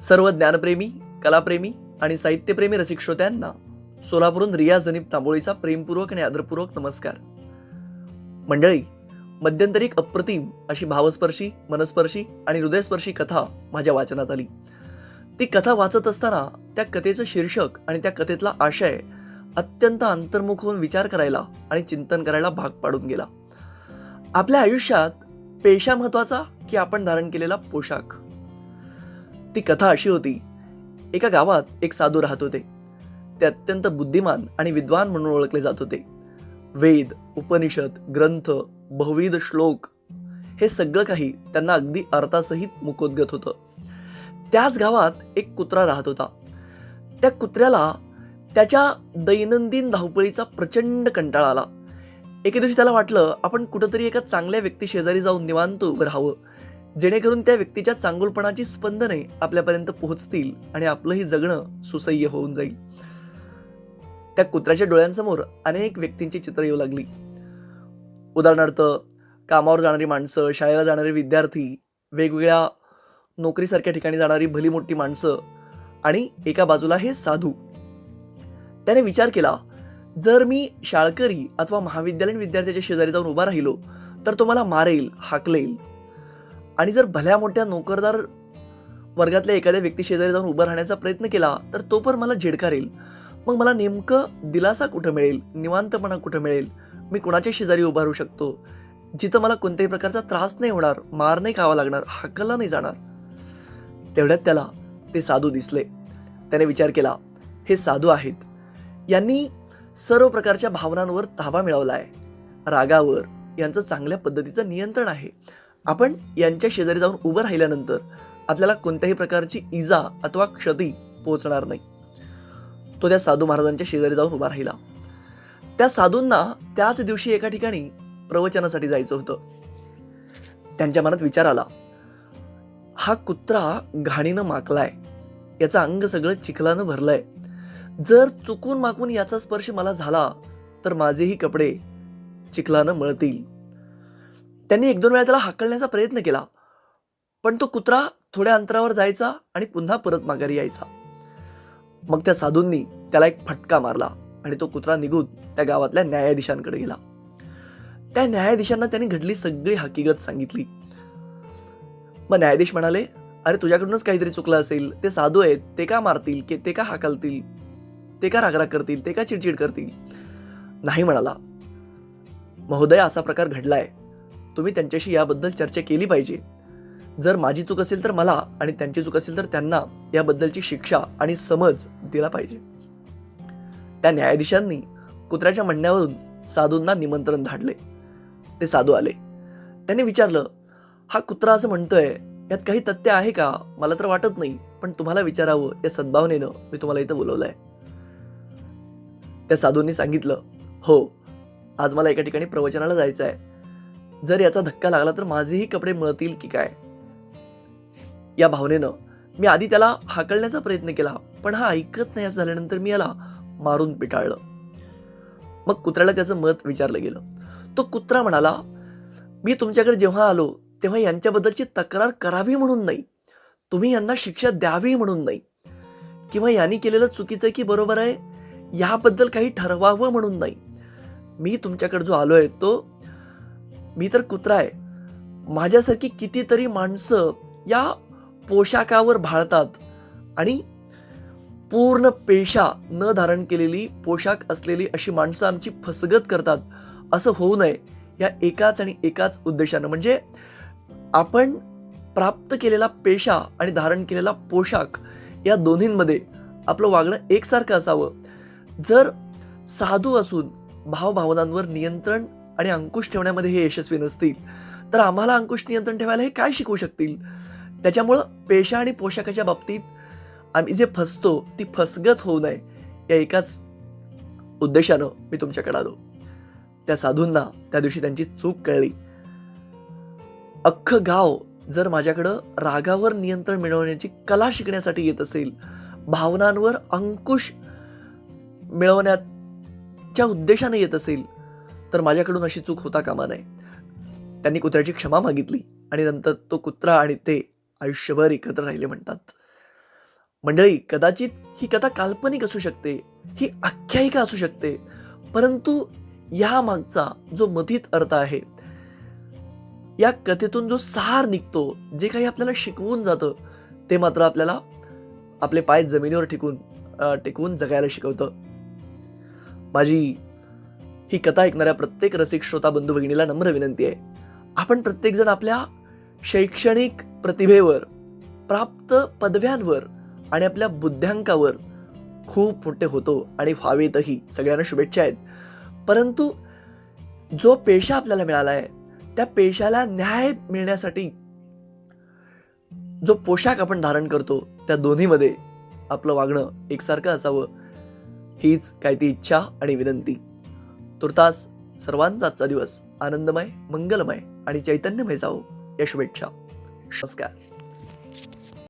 सर्व ज्ञानप्रेमी कलाप्रेमी आणि साहित्यप्रेमी रसिक श्रोत्यांना सोलापूरून रिया जनीब तांबोळीचा प्रेमपूर्वक आणि आदरपूर्वक नमस्कार. मंडळी मध्यंतरी एक अप्रतिम अशी भावस्पर्शी मनस्पर्शी आणि हृदयस्पर्शी कथा माझ्या वाचनात आली. ती कथा वाचत असताना त्या कथेचं शीर्षक आणि त्या कथेतला आशय अत्यंत अंतर्मुख होऊन विचार करायला आणि चिंतन करायला भाग पाडून गेला. आपल्या आयुष्यात पेशा महत्त्वाचा की आपण धारण केलेला पोशाख? ती कथा अशी होती. एका गावात एक साधू राहत होते. ते अत्यंत बुद्धिमान आणि विद्वान म्हणून ओळखले जात होते. वेद उपनिषद ग्रंथ बहुविध श्लोक हे सगळं काही त्यांना अगदी अर्थासहित मुकोद्गत होतं. त्याच गावात एक कुत्रा राहत होता. त्या कुत्र्याला त्याच्या दैनंदिन धावपळीचा प्रचंड कंटाळा आला. एके दिवशी त्याला वाटलं आपण कुठंतरी एका चांगल्या व्यक्ती शेजारी जाऊन निवांत उभं राहावं. जेणेकरून त्या व्यक्तीच्या चांगुलपणाची स्पंदने आपल्यापर्यंत पोहोचतील आणि आपलंही जगणं सुसह्य होऊन जाईल. त्या कुत्र्याच्या डोळ्यांसमोर अनेक व्यक्तींची चित्र येऊ लागली. उदाहरणार्थ कामावर जाणारी माणसं शाळेला जाणारे विद्यार्थी वेगवेगळ्या नोकरीसारख्या ठिकाणी जाणारी भली मोठी माणसं आणि एका बाजूला हे साधू. त्याने विचार केला जर मी शाळकरी अथवा महाविद्यालयीन विद्यार्थ्याच्या शेजारी जाऊन उभा राहिलो तर तो मला मारेल हाकलेल. आणि जर भल्या मोठ्या नोकरदार वर्गातल्या एखाद्या व्यक्ती शेजारी जाऊन उभं राहण्याचा प्रयत्न केला तर तो पण मला झिडकारेल मग मला नेमकं दिलासा कुठं मिळेल? निवांतपणा कुठं मिळेल? मी कुणाच्या शेजारी उभा राहू शकतो? जिथं मला कोणत्याही प्रकारचा त्रास नाही होणार मार नाही खावा लागणार हाकलला नाही जाणार? तेवढ्यात त्याला ते साधू दिसले. त्याने विचार केला हे साधू आहेत. यांनी सर्व प्रकारच्या भावनांवर ताबा मिळवला आहे रागावर यांचं चांगल्या पद्धतीचं नियंत्रण आहे. आपण यांच्या शेजारी जाऊन उभं राहिल्यानंतर आपल्याला कोणत्याही प्रकारची इजा अथवा क्षती पोहोचणार नाही. तो त्या साधू महाराजांच्या शेजारी जाऊन उभा राहिला. त्या साधूंना त्याच दिवशी एका ठिकाणी प्रवचनासाठी जायचं होतं. त्यांच्या मनात विचार आला हा कुत्रा घाणीनं माकलाय. याचं अंग सगळं चिखलानं भरलंय. जर चुकून माकून याचा स्पर्श मला झाला तर माझेही कपडे चिखलानं मळतील. त्यांनी एक दोन वेळा त्याला हाकलण्याचा प्रयत्न केला. पण तो कुत्रा थोड्या अंतरावर जायचा आणि पुन्हा परत माघारी यायचा. मग त्या साधूंनी त्याला एक फटका मारला आणि तो कुत्रा निघून त्या गावातल्या न्यायाधीशांकडे गेला. त्या न्यायाधीशांना त्यांनी घडली सगळी हकीकत सांगितली. मग न्यायाधीश म्हणाले अरे तुझ्याकडूनच काहीतरी चुकलं असेल. ते साधू आहेत. ते का मारतील? की ते का हाकलतील? ते का रागराग करतील? ते का चिडचिड करतील? नाही म्हणाला. महोदय असा प्रकार घडलाय. तुम्ही त्यांच्याशी याबद्दल चर्चा केली पाहिजे. जर माझी चूक असेल तर मला आणि त्यांची चूक असेल तर त्यांना याबद्दलची शिक्षा आणि समज दिला पाहिजे. त्या न्यायाधीशांनी कुत्र्याच्या म्हणण्यावरून साधूंना निमंत्रण धाडले. ते साधू आले. त्यांनी विचारलं हा कुत्रा असं म्हणतोय यात काही तथ्य आहे का? मला तर वाटत नाही पण तुम्हाला विचारावं या सद्भावनेनं मी तुम्हाला इथं बोलवलंय. त्या साधूंनी सांगितलं हो आज मला एका ठिकाणी प्रवचनाला जायचं आहे जर याचा धक्का लागला तर माझेही कपडे मिळतील की काय? या भावनेनं मी आधी त्याला हाकलण्याचा प्रयत्न केला पण हा ऐकत नाही. असं झाल्यानंतर मी याला मारून पिटाळलं. मग कुत्र्याला त्याचं मत विचारलं गेलं. तो कुत्रा म्हणाला मी तुमच्याकडे जेव्हा आलो तेव्हा यांच्याबद्दलची तक्रार करावी म्हणून नाही. तुम्ही यांना शिक्षा द्यावी म्हणून नाही. किंवा यांनी केलेलं चुकीचं आहे की बरोबर आहे याबद्दल काही ठरवावं म्हणून नाही. मी तुमच्याकडे जो आलो आहे तो मी तर कुत्रा आहे. माझ्यासारखी कितीतरी माणसं या पोशाखावर भाळतात आणि पूर्ण पेशा न धारण केलेली पोशाख असलेली अशी माणसं आमची फसगत करतात. असं होऊ नये या एकाच आणि एकाच उद्देशानं. म्हणजे आपण प्राप्त केलेला पेशा आणि धारण केलेला पोशाख या दोन्हींमध्ये आपलं वागणं एकसारखं असावं. जर साधू असून भावभावनांवर नियंत्रण आणि अंकुश ठेवण्यामध्ये हे यशस्वी नसतील तर आम्हाला अंकुश नियंत्रण ठेवायला हे काय शिकवू शकतील? त्याच्यामुळं पेशा आणि पोशाखाच्या बाबतीत आम्ही जे फसतो ती फसगत होऊ नये या एकाच उद्देशानं मी तुमच्याकडे आलो. त्या साधूंना त्या दिवशी त्यांची चूक कळली. अख्खं गाव जर माझ्याकडं रागावर नियंत्रण मिळवण्याची कला शिकण्यासाठी येत असेल भावनांवर अंकुश मिळवण्याच्या उद्देशाने येत असेल तर माझ्याकडून अशी चूक होता कामा नये. त्यांनी कुत्र्याची क्षमा मागितली आणि नंतर तो कुत्रा आणि ते आयुष्यभर एकत्र राहिले म्हणतात. मंडळी कदाचित ही कथा काल्पनिक असू शकते ही आख्यायिका असू शकते परंतु या मागचा जो मथित अर्थ आहे या कथेतून जो सहार निघतो जे काही आपल्याला शिकवून जातं ते मात्र आपल्याला आपले पाय जमिनीवर टिकून टिकवून जगायला शिकवतं. माझी ही कथा ऐकणाऱ्या प्रत्येक रसिक श्रोता बंधू भगिनीला नम्र विनंती आहे. आपण प्रत्येकजण आपल्या शैक्षणिक प्रतिभेवर प्राप्त पदव्यांवर आणि आपल्या बुद्ध्यांकावर खूप मोठे होतो आणि व्हावेतही सगळ्यांना शुभेच्छा आहेत. परंतु जो पेशा आपल्याला मिळाला आहे त्या पेशाला न्याय मिळण्यासाठी जो पोशाख आपण धारण करतो त्या दोन्हीमध्ये आपलं वागणं एकसारखं असावं हीच काय ती इच्छा आणि विनंती. तुर्तास सर्वांचा आजचा दिवस आनंदमय मंगलमय आणि चैतन्यमय जावो या शुभेच्छा. नमस्कार.